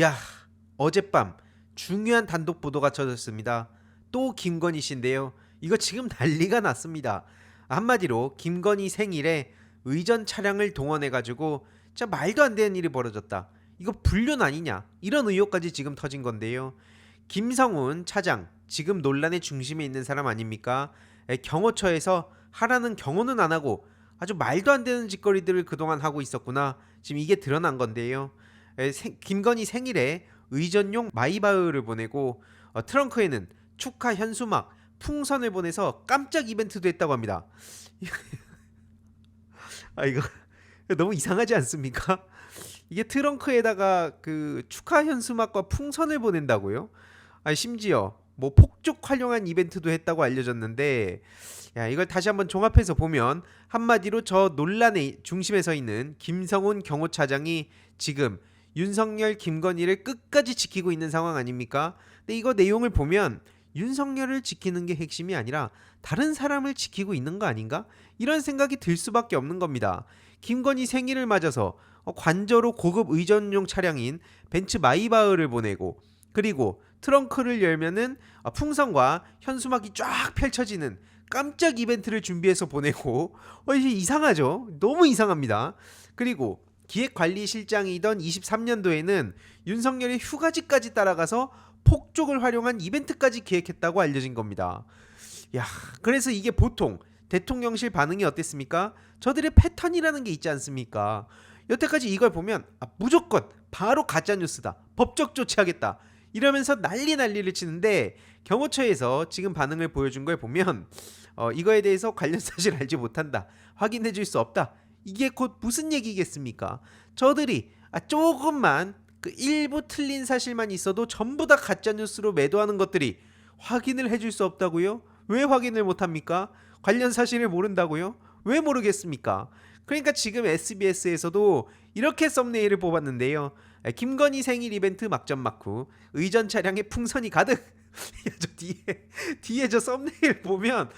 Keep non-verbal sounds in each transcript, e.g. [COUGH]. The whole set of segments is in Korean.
야, 어젯밤 중요한 단독 보도가 터졌습니다. 또 김건희 씨인데요. 이거 지금 난리가 났습니다. 한마디로 김건희 생일에 의전 차량을 동원해 가지고 진짜 말도 안 되는 일이 벌어졌다. 이거 불륜 아니냐? 이런 의혹까지 지금 터진 건데요. 김성훈 차장 지금 논란의 중심에 있는 사람 아닙니까? 에, 경호처에서 하라는 경호는 안 하고 아주 말도 안 되는 짓거리들을 그동안 하고 있었구나. 지금 이게 드러난 건데요. 에, 생- 김건희 생일에 의전용 마이바흐를 보내고 어, 트렁크에는 축하 현수막, 풍선을 보내서 깜짝 이벤트도 했다고 합니다. [LAUGHS] 아 이거 [LAUGHS] 너무 이상하지 않습니까? 이게 트렁크에다가 그 축하 현수막과 풍선을 보낸다고요? 아 심지어 뭐 폭죽 활용한 이벤트도 했다고 알려졌는데 야 이걸 다시 한번 종합해서 보면 한마디로 저 논란의 중심에 서 있는 김성훈 경호차장이 지금 윤석열 김건희를 끝까지 지키고 있는 상황 아닙니까? 근데 이거 내용을 보면 윤석열을 지키는 게 핵심이 아니라 다른 사람을 지키고 있는 거 아닌가? 이런 생각이 들 수밖에 없는 겁니다. 김건희 생일을 맞아서 어, 관저로 고급 의전용 차량인 벤츠 마이바흐를 보내고 그리고 트렁크를 열면은 어, 풍선과 현수막이 쫙 펼쳐지는 깜짝 이벤트를 준비해서 보내고 어, 이게 이상하죠? 너무 이상합니다. 그리고 기획관리실장이던 23년도에는 윤석열이 휴가지까지 따라가서 폭죽을 활용한 이벤트까지 기획했다고 알려진 겁니다. 야, 그래서 이게 보통 대통령실 반응이 어땠습니까? 저들의 패턴이라는 게 있지 않습니까? 여태까지 이걸 보면 아, 무조건 바로 가짜 뉴스다. 법적 조치하겠다. 이러면서 난리 난리를 치는데 경호처에서 지금 반응을 보여준 걸 보면 어, 이거에 대해서 관련 사실 알지 못한다. 확인해 줄 수 없다. 이게 곧 무슨 얘기겠습니까? 저들이 아, 조금만 그 일부 틀린 사실만 있어도 전부 다 가짜 뉴스로 매도하는 것들이 확인을 해줄 수 없다고요? 왜 확인을 못합니까? 관련 사실을 모른다고요? 왜 모르겠습니까? 그러니까 지금 SBS에서도 이렇게 썸네일을 뽑았는데요. 아, 김건희 생일 이벤트 막전 막후 의전 차량에 풍선이 가득. [LAUGHS] 야, 저 뒤에 뒤에 저 썸네일 보면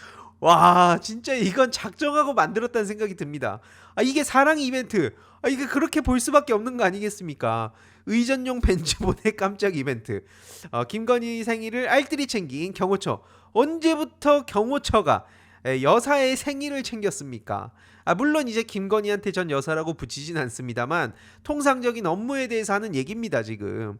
와 진짜 이건 작정하고 만들었다는 생각이 듭니다. 아 이게 사랑 이벤트. 아 이게 그렇게 볼 수밖에 없는 거 아니겠습니까? 의전용 벤츠 [LAUGHS] 보내 깜짝 이벤트. 어, 김건희 생일을 알뜰히 챙긴 경호처. 언제부터 경호처가 에, 여사의 생일을 챙겼습니까? 아 물론 이제 김건희한테 전 여사라고 붙이진 않습니다만 통상적인 업무에 대해서 하는 얘기입니다 지금.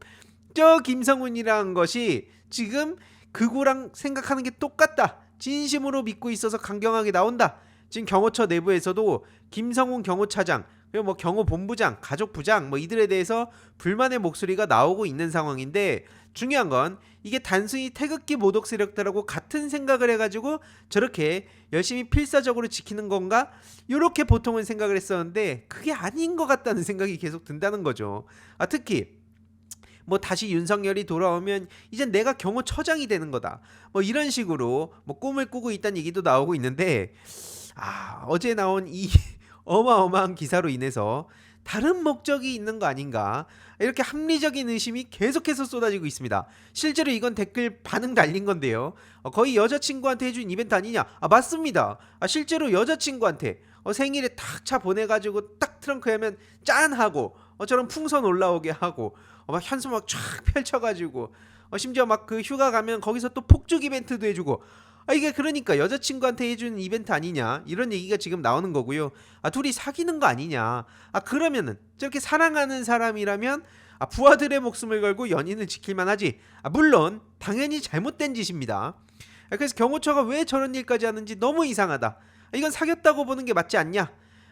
저 김성훈이라는 것이 지금 그거랑 생각하는 게 똑같다. 진심으로 믿고 있어서 강경하게 나온다. 지금 경호처 내부에서도 김성훈 경호차장 그리고 뭐 경호 본부장, 가족 부장 뭐 이들에 대해서 불만의 목소리가 나오고 있는 상황인데 중요한 건 이게 단순히 태극기 모독 세력들하고 같은 생각을 해가지고 저렇게 열심히 필사적으로 지키는 건가? 이렇게 보통은 생각을 했었는데 그게 아닌 것 같다는 생각이 계속 든다는 거죠. 아 특히 뭐 다시 윤석열이 돌아오면 이제 내가 경호처장이 되는 거다. 뭐 이런 식으로 뭐 꿈을 꾸고 있다는 얘기도 나오고 있는데 아 어제 나온 이 [LAUGHS] 어마어마한 기사로 인해서 다른 목적이 있는 거 아닌가 이렇게 합리적인 의심이 계속해서 쏟아지고 있습니다. 실제로 이건 댓글 반응 달린 건데요. 어, 거의 여자친구한테 해준 이벤트 아니냐? 아 맞습니다. 아, 실제로 여자친구한테 어, 생일에 탁 차 보내가지고 딱 트렁크에 하면 짠 하고 어, 저런 풍선 올라오게 하고 어, 막 현수 막 쫙 펼쳐가지고 어, 심지어 막 그 휴가 가면 거기서 또 폭죽 이벤트도 해주고. 아 이게 그러니까 여자친구한테 해주는 이벤트 아니냐? 이런 얘기가 지금 나오는 거고요. 아 둘이 사귀는 거 아니냐? 아 그러면은 저렇게 사랑하는 사람이라면 아 부하들의 목숨을 걸고 연인을 지킬만 하지. 아 물론 당연히 잘못된 짓입니다. 아, 그래서 경호처가 왜 저런 일까지 하는지 너무 이상하다. 아, 이건 사귀었다고 보는 게 맞지 않냐?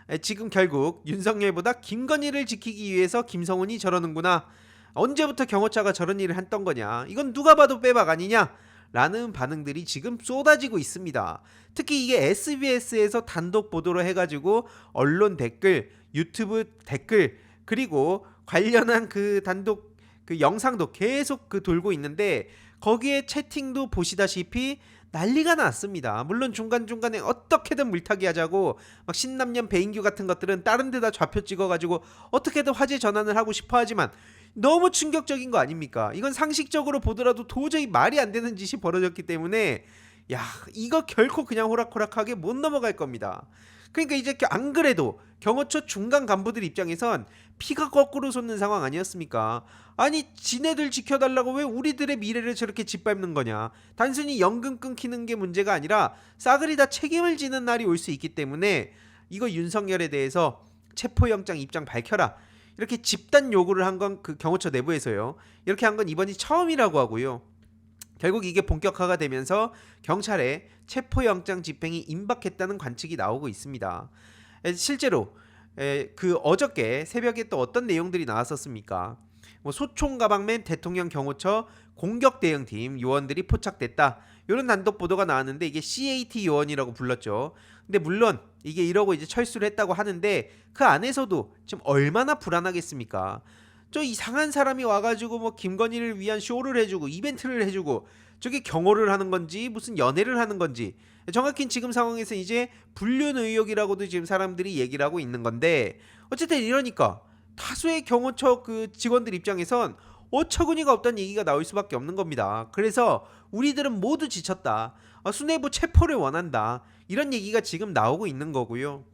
아, 지금 결국 윤석열보다 김건희를 지키기 위해서 김성훈이 저러는구나 언제부터 경호처가 저런 일을 했던 거냐 이건 누가 봐도 빼박 아니냐 라는 반응들이 지금 쏟아지고 있습니다. 특히 이게 SBS에서 단독 보도로 해가지고 언론 댓글, 유튜브 댓글 그리고 관련한 그 단독 그 영상도 계속 그 돌고 있는데 거기에 채팅도 보시다시피 난리가 났습니다. 물론 중간중간에 어떻게든 물타기 하자고 막 신남년 배인규 같은 것들은 다른 데다 좌표 찍어가지고 어떻게든 화제 전환을 하고 싶어 하지만 너무 충격적인 거 아닙니까? 이건 상식적으로 보더라도 도저히 말이 안 되는 짓이 벌어졌기 때문에 야, 이거 결코 그냥 호락호락하게 못 넘어갈 겁니다. 그러니까 이제 안 그래도 경호처 중간 간부들 입장에선 피가 거꾸로 솟는 상황 아니었습니까? 아니 지네들 지켜달라고 왜 우리들의 미래를 저렇게 짓밟는 거냐? 단순히 연금 끊기는 게 문제가 아니라 싸그리 다 책임을 지는 날이 올 수 있기 때문에 이거 윤석열에 대해서 체포영장 입장 밝혀라. 이렇게 집단 요구를 한 건 그 경호처 내부에서요. 이렇게 한 건 이번이 처음이라고 하고요. 결국 이게 본격화가 되면서 경찰에 체포영장 집행이 임박했다는 관측이 나오고 있습니다. 에, 실제로 에, 그 어저께 새벽에 또 어떤 내용들이 나왔었습니까? 뭐 소총 가방맨 대통령 경호처 공격 대응팀 요원들이 포착됐다. 이런 단독 보도가 나왔는데 이게 CAT 요원이라고 불렀죠. 근데 물론 이게 이러고 이제 철수를 했다고 하는데 그 안에서도 지금 얼마나 불안하겠습니까? 저 이상한 사람이 와가지고 뭐 김건희를 위한 쇼를 해주고 이벤트를 해주고 저게 경호를 하는 건지 무슨 연애를 하는 건지 정확히 지금 상황에서 이제 불륜 의혹이라고도 지금 사람들이 얘기를 하고 있는 건데 어쨌든 이러니까 다수의 경호처 그 직원들 입장에선 어처구니가 없다는 얘기가 나올 수밖에 없는 겁니다. 그래서 우리들은 모두 지쳤다. 아, 수뇌부 체포를 원한다. 이런 얘기가 지금 나오고 있는 거고요.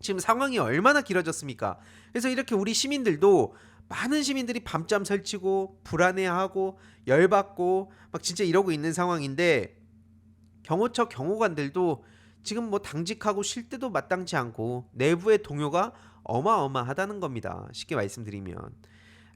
지금 상황이 얼마나 길어졌습니까? 그래서 이렇게 우리 시민들도 많은 시민들이 밤잠 설치고 불안해하고 열받고 막 진짜 이러고 있는 상황인데 경호처 경호관들도 지금 뭐 당직하고 쉴 때도 마땅치 않고 내부의 동요가 어마어마하다는 겁니다. 쉽게 말씀드리면.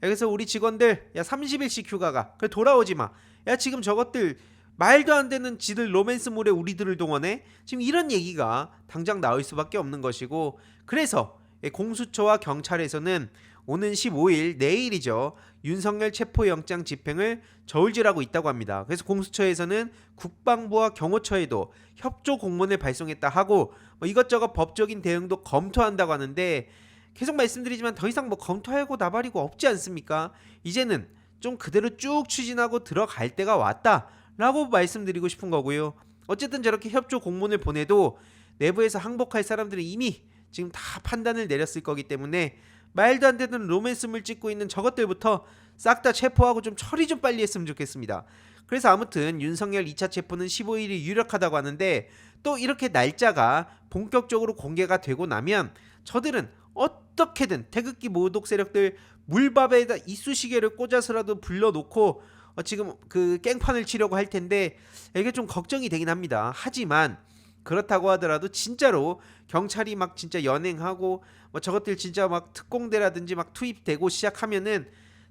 그래서 우리 직원들 야 30일씩 휴가가 그래 돌아오지 마. 야 지금 저것들 말도 안 되는 지들 로맨스물에 우리들을 동원해 지금 이런 얘기가 당장 나올 수밖에 없는 것이고 그래서 공수처와 경찰에서는 오는 15일 내일이죠. 윤석열 체포영장 집행을 저울질하고 있다고 합니다. 그래서 공수처에서는 국방부와 경호처에도 협조 공문을 발송했다 하고 뭐 이것저것 법적인 대응도 검토한다고 하는데 계속 말씀드리지만 더 이상 뭐 검토하고 나발이고 없지 않습니까? 이제는 좀 그대로 쭉 추진하고 들어갈 때가 왔다라고 말씀드리고 싶은 거고요. 어쨌든 저렇게 협조 공문을 보내도 내부에서 항복할 사람들이 이미 지금 다 판단을 내렸을 거기 때문에 말도 안 되는 로맨스물 찍고 있는 저것들부터 싹 다 체포하고 좀 처리 좀 빨리 했으면 좋겠습니다. 그래서 아무튼 윤석열 2차 체포는 15일이 유력하다고 하는데 또 이렇게 날짜가 본격적으로 공개가 되고 나면 저들은 어떻게든 태극기 모독 세력들 물밥에다 이쑤시개를 꽂아서라도 불러놓고 어 지금 그 깽판을 치려고 할 텐데 이게 좀 걱정이 되긴 합니다. 하지만 그렇다고 하더라도 진짜로 경찰이 막 진짜 연행하고 뭐 저것들 진짜 막 특공대라든지 막 투입되고 시작하면은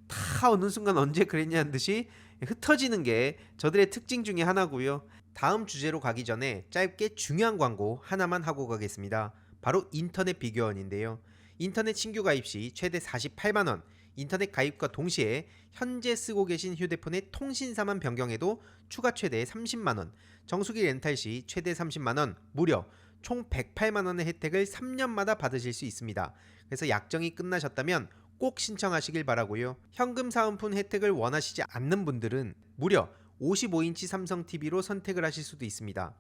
다 어느 순간 언제 그랬냐는 듯이 흩어지는 게 저들의 특징 중에 하나고요. 다음 주제로 가기 전에 짧게 중요한 광고 하나만 하고 가겠습니다. 바로 인터넷 비교원인데요. 인터넷 신규 가입 시 최대 48만 원, 인터넷 가입과 동시에 현재 쓰고 계신 휴대폰의 통신사만 변경해도 추가 최대 30만 원, 정수기 렌탈 시 최대 30만 원, 무려 총 108만 원의 혜택을 3년마다 받으실 수 있습니다. 그래서 약정이 끝나셨다면 꼭 신청하시길 바라고요. 현금 사은품 혜택을 원하시지 않는 분들은 무려 55인치 삼성 TV로 선택을 하실 수도 있습니다.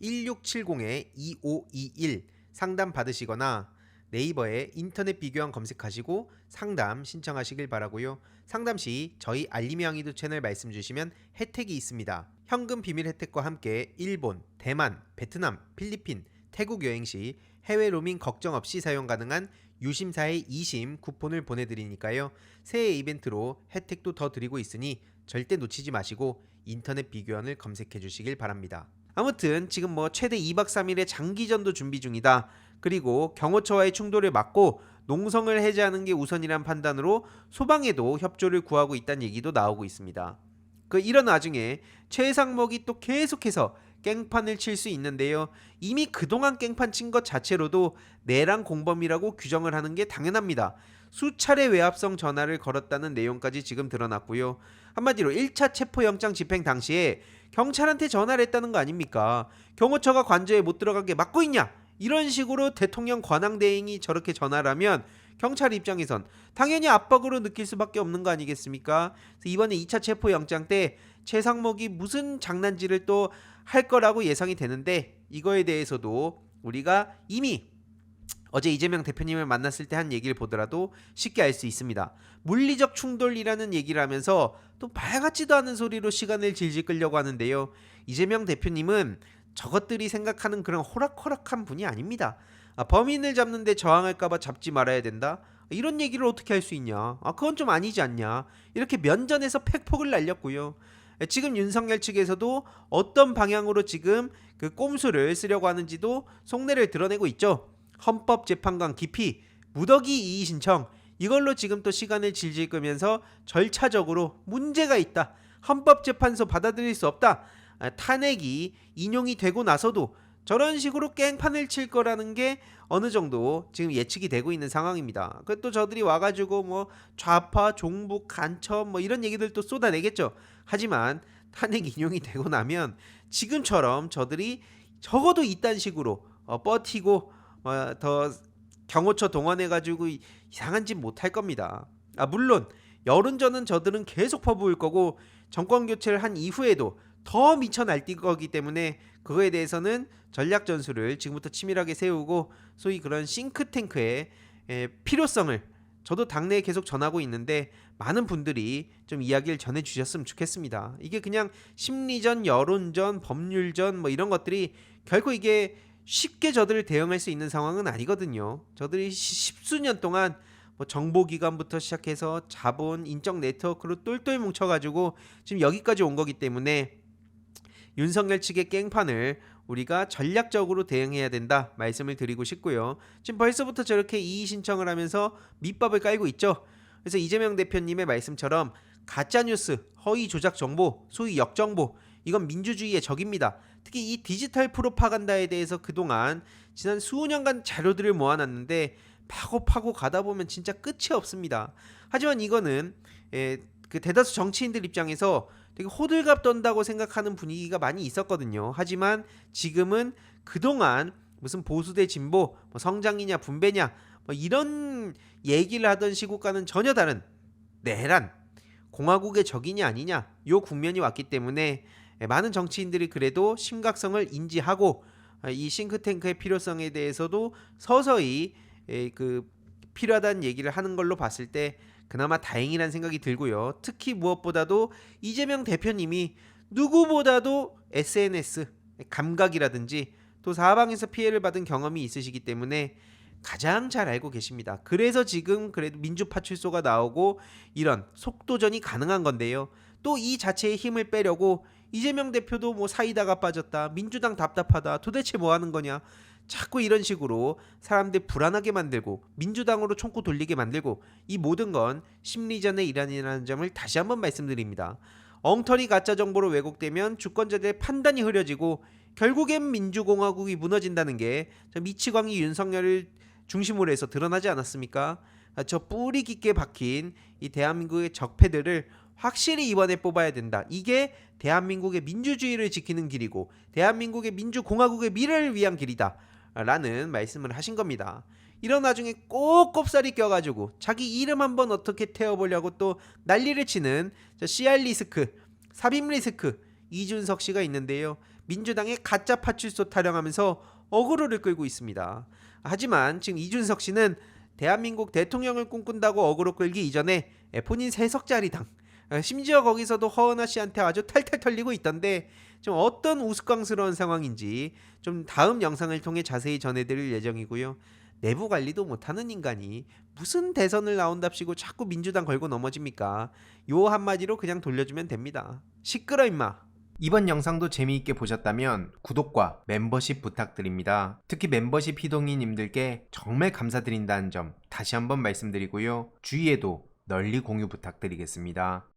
1670-2521 상담 받으시거나 네이버에 인터넷 비교원 검색하시고 상담 신청하시길 바라고요. 상담 시 저희 알림이 왕이도 채널 말씀 주시면 혜택이 있습니다. 현금 비밀 혜택과 함께 일본, 대만, 베트남, 필리핀, 태국 여행 시 해외 로밍 걱정 없이 사용 가능한 유심사의 2심 쿠폰을 보내드리니까요. 새해 이벤트로 혜택도 더 드리고 있으니 절대 놓치지 마시고 인터넷 비교원을 검색해 주시길 바랍니다. 아무튼 지금 뭐 최대 2박 3일의 장기전도 준비 중이다. 그리고 경호처와의 충돌을 막고 농성을 해제하는 게 우선이란 판단으로 소방에도 협조를 구하고 있다는 얘기도 나오고 있습니다. 그 이런 와중에 최상목이 또 계속해서 깽판을 칠 수 있는데요. 이미 그동안 깽판 친 것 자체로도 내랑 공범이라고 규정을 하는 게 당연합니다. 수차례 외압성 전화를 걸었다는 내용까지 지금 드러났고요. 한마디로 1차 체포영장 집행 당시에 경찰한테 전화를 했다는 거 아닙니까? 경호처가 관저에 못 들어가게 막고 있냐? 이런 식으로 대통령 권한 대행이 저렇게 전화를 하면 경찰 입장에선 당연히 압박으로 느낄 수밖에 없는 거 아니겠습니까? 이번에 2차 체포 영장 때 최상목이 무슨 장난질을 또 할 거라고 예상이 되는데 이거에 대해서도 우리가 이미 어제 이재명 대표님을 만났을 때 한 얘기를 보더라도 쉽게 알 수 있습니다. 물리적 충돌이라는 얘기를 하면서 또 말 같지도 않은 소리로 시간을 질질 끌려고 하는데요. 이재명 대표님은 저것들이 생각하는 그런 호락호락한 분이 아닙니다. 아, 범인을 잡는데 저항할까봐 잡지 말아야 된다. 이런 얘기를 어떻게 할 수 있냐? 아, 그건 좀 아니지 않냐? 이렇게 면전에서 팩폭을 날렸고요. 지금 윤석열 측에서도 어떤 방향으로 지금 그 꼼수를 쓰려고 하는지도 속내를 드러내고 있죠. 헌법재판관 기피, 무더기 이의 신청 이걸로 지금 또 시간을 질질 끄면서 절차적으로 문제가 있다. 헌법재판소 받아들일 수 없다. 아, 탄핵이 인용이 되고 나서도 저런 식으로 깽판을 칠 거라는 게 어느 정도 지금 예측이 되고 있는 상황입니다. 그또 저들이 와가지고 뭐 좌파, 종북, 간첩 뭐 이런 얘기들 또 쏟아내겠죠. 하지만 탄핵 인용이 되고 나면 지금처럼 저들이 적어도 이딴 식으로 어, 버티고 어, 더 경호처 동원해 가지고 이- 이상한 짓 못할 겁니다. 아 물론 여론전은 저들은 계속 퍼부을 거고 정권 교체를 한 이후에도 더 미쳐 날뛸 거기 때문에 그거에 대해서는 전략 전술을 지금부터 치밀하게 세우고 소위 그런 싱크탱크의 에, 필요성을 저도 당내에 계속 전하고 있는데 많은 분들이 좀 이야기를 전해 주셨으면 좋겠습니다. 이게 그냥 심리전, 여론전, 법률전 뭐 이런 것들이 결코 이게 쉽게 저들을 대응할 수 있는 상황은 아니거든요. 저들이 시- 십수년 동안 뭐 정보기관부터 시작해서 자본, 인적 네트워크로 똘똘 뭉쳐가지고 지금 여기까지 온 거기 때문에 윤석열 측의 깽판을 우리가 전략적으로 대응해야 된다 말씀을 드리고 싶고요. 지금 벌써부터 저렇게 이의 신청을 하면서 밑밥을 깔고 있죠. 그래서 이재명 대표님의 말씀처럼 가짜 뉴스, 허위 조작 정보, 소위 역정보 이건 민주주의의 적입니다. 특히 이 디지털 프로파간다에 대해서 그동안 지난 수년간 자료들을 모아놨는데 파고 파고 가다 보면 진짜 끝이 없습니다. 하지만 이거는 에, 그 대다수 정치인들 입장에서 되게 호들갑 떤다고 생각하는 분위기가 많이 있었거든요. 하지만 지금은 그동안 무슨 보수 대 진보, 뭐 성장이냐 분배냐 뭐 이런 얘기를 하던 시국과는 전혀 다른 내란 공화국의 적이냐 아니냐 요 국면이 왔기 때문에 많은 정치인들이 그래도 심각성을 인지하고 아, 이 싱크탱크의 필요성에 대해서도 서서히 에, 그 필요하다는 얘기를 하는 걸로 봤을 때 그나마 다행이라는 생각이 들고요. 특히 무엇보다도 이재명 대표님이 누구보다도 SNS 감각이라든지 또 사방에서 피해를 받은 경험이 있으시기 때문에 가장 잘 알고 계십니다. 그래서 지금 그래도 민주파 출소가 나오고 이런 속도전이 가능한 건데요. 또 이 자체의 힘을 빼려고 이재명 대표도 뭐 사이다가 빠졌다. 민주당 답답하다. 도대체 뭐 하는 거냐? 자꾸 이런 식으로 사람들 불안하게 만들고 민주당으로 총구 돌리게 만들고 이 모든 건 심리전의 일환이라는 점을 다시 한번 말씀드립니다. 엉터리 가짜 정보로 왜곡되면 주권자들의 판단이 흐려지고 결국엔 민주공화국이 무너진다는 게저 미치광이 윤석열을 중심으로 해서 드러나지 않았습니까? 아, 저 뿌리 깊게 박힌 이 대한민국의 적폐들을 확실히 이번에 뽑아야 된다. 이게 대한민국의 민주주의를 지키는 길이고 대한민국의 민주공화국의 미래를 위한 길이다. 라는 말씀을 하신 겁니다. 이런 와중에 꼭 꼽살이 껴가지고 자기 이름 한번 어떻게 태워보려고 또 난리를 치는 저 CR 리스크, 삽입 리스크 이준석 씨가 있는데요. 민주당의 가짜 파출소 타령하면서 어그로를 끌고 있습니다. 하지만 지금 이준석 씨는 대한민국 대통령을 꿈꾼다고 어그로 끌기 이전에 본인 세석짜리 당 아, 심지어 거기서도 허은하 씨한테 아주 탈탈 털리고 있던데 좀 어떤 우스꽝스러운 상황인지 좀 다음 영상을 통해 자세히 전해드릴 예정이고요. 내부 관리도 못하는 인간이 무슨 대선을 나온답시고 자꾸 민주당 걸고 넘어집니까? 요 한마디로 그냥 돌려주면 됩니다. 시끄러 임마. 이번 영상도 재미있게 보셨다면 구독과 멤버십 부탁드립니다. 특히 멤버십 희동이님들께 정말 감사드린다는 점 다시 한번 말씀드리고요. 주위에도 널리 공유 부탁드리겠습니다.